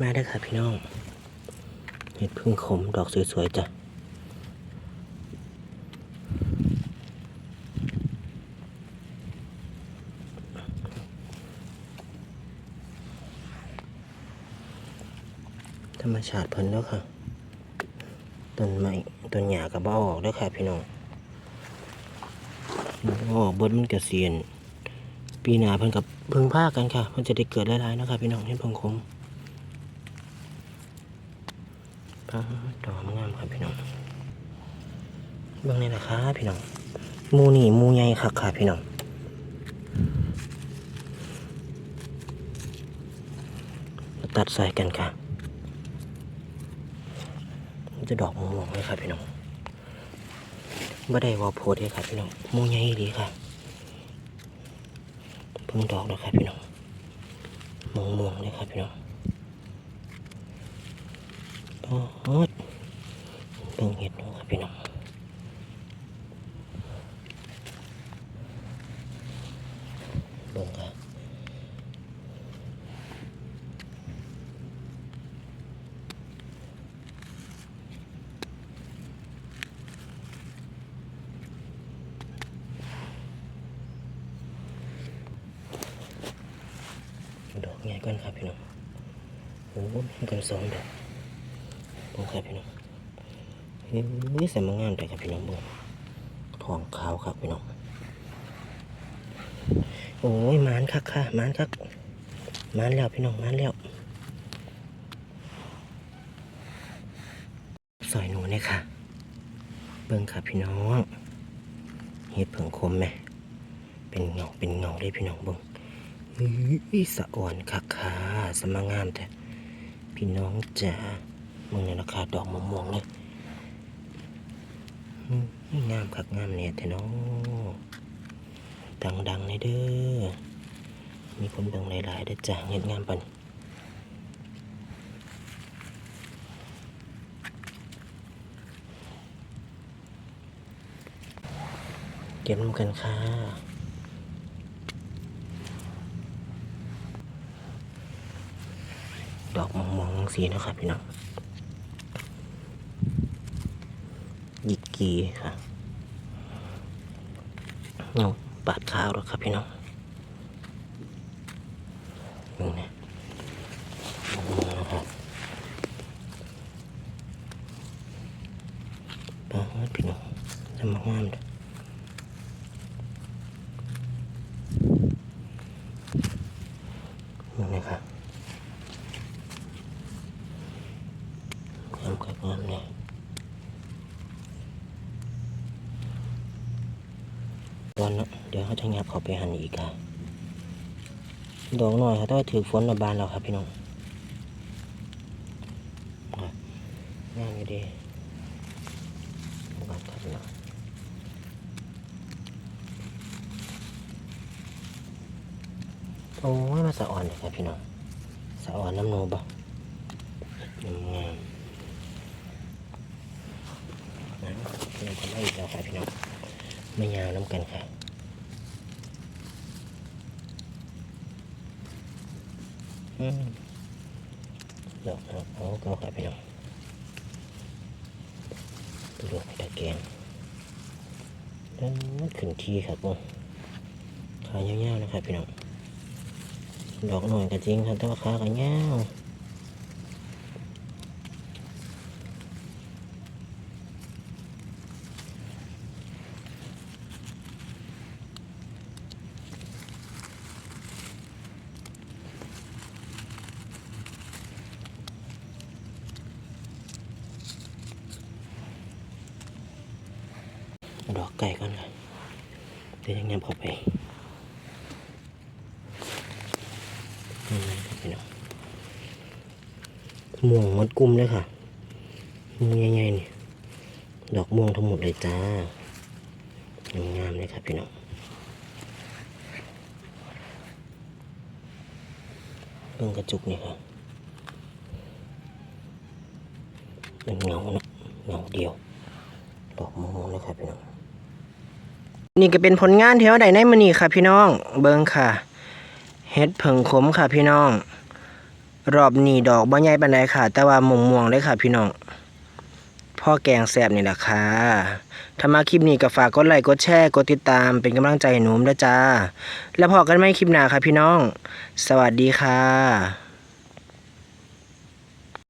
มาได้ค่ะพี่น้องเห็ดพึ่งขมดอกสวยๆจ้ะธรรมชาติเพิ่นแล้วค่ะต้นไม้ต้นหญ้ากับบ่ออกแล้วค่ะพี่น้องออกบดมันกระเสียน ปีหนาเพิ่นกับพิ่งพากันค่ะ มันจะได้เกิดหลายๆนะคะพี่น้องเห็นพิ่งคมป้า ดอกงามครับพี่น้องเบื้องนี้แหละค่ะพี่น้องมูนี่มูใหญ่คักค่ะพี่น้องมาตัดใส่กันค่ะจะดอกม่วงเลยค่ะพี่น้องบ่ได้ว่าโพดเลยค่ะพี่น้องมูใหญ่ดีค่ะเพิ่งดอกแล้วครับพี่น้องมองมงๆเลยครับพี่น้อง ปอดเพิ่งเห็ดแล้วครับพี่น้องเบิ่งครับดอกใหญ่ก่อนครับพี่น้องโอ้โหมีกันสองดอก เบิ่ครับพี่น้องนี่ใส่มางามแต่ครับพี่น้องเบิ่งทองขาวครับพี่น้อง โอ้ยมานคักค่ะมานคักมานแล้วพี่น้องมานแล้วซอยหนูเนี่ยค่ะ เบิ่งครับพี่น้องเห็ดเผิงคมไหมเป็นเงาเป็นเงาเลยพี่น้องเบิ่งอุ้ยสะอ่อนคักค่ะสมางามแต่พี่น้องจ๋า มึงเนี่ยราคาดอกมะม่วงเลยงามคักงามเนี่ยแต่น้องดังดังๆเลยเด้อ มีคนเบิ่งหลายๆเด้จ้าเงียบงามปันเก็บน้ำกันค่ะดอกมองมองสีนะครับพี่น้องยิ กีค่ะเงาปาดข้าวแล้วครับพี่น้องนี่นะปาดพี่น้องจะมางามเด้อนี่นะครับงามครับงามเนี่ย วันนะเดี๋ยวเขาจะงับเขาไปหันอีกอะดอกหน่อยเขาต้องถือฝนระบานแล้วครับพี่น้องอะงามอยู่ดีงามครับพี่น้องโอ้ยมาสะอ่อนเลยครับพี่น้องสะอ่อนน้ำโนบ่งามงามๆนะพี่น้องก็ไม่อีกแล้วค่ะพี่น้อง ไม่ยาวน้ำกันค่ะดอกเอาเอาเก็ค่ะพี่น้องตัวดอกตะแกรงดันขึ้นทีครับผมขายาวๆนะครับพี่น้องดอกหน่อยก็จริงครับแต่ว่าขาก็ยาว ดอกไก่ก่อนค่ะเดี๋ยวยังยำเข้าไปนี่นะครับพี่น้องม่วงมดกลุ่มเลยค่ะม่วงใหญ่ๆนี่ดอกม่วงทั้งหมดเลยจ้างามๆเลยครับพี่น้องเบิ่งกระจุกนี่ค่ะเป็นเงาเนาะเงาเดียว ดอกม่วงเลยครับพี่น้อง นี่ก็เป็นผลงานที่เราได้ในมือนี้ค่ะ พี่น้อง เบิ่งค่ะ เฮ็ดเผิงขมค่ะ พี่น้อง รอบนี้ดอกบ่ใหญ่ปานใดค่ะ แต่ว่าม่วงๆเลยค่ะ พี่น้อง พ่อแกงแซบนี่แหละค่ะ ถ้ามาคลิปนี้ก็ฝากกดไลค์ กดแชร์ กดติดตามเป็นกำลังใจให้หนูด้วยจ้า แล้วพอกันไหมคลิปหน้าค่ะพี่น้อง สวัสดีค่ะ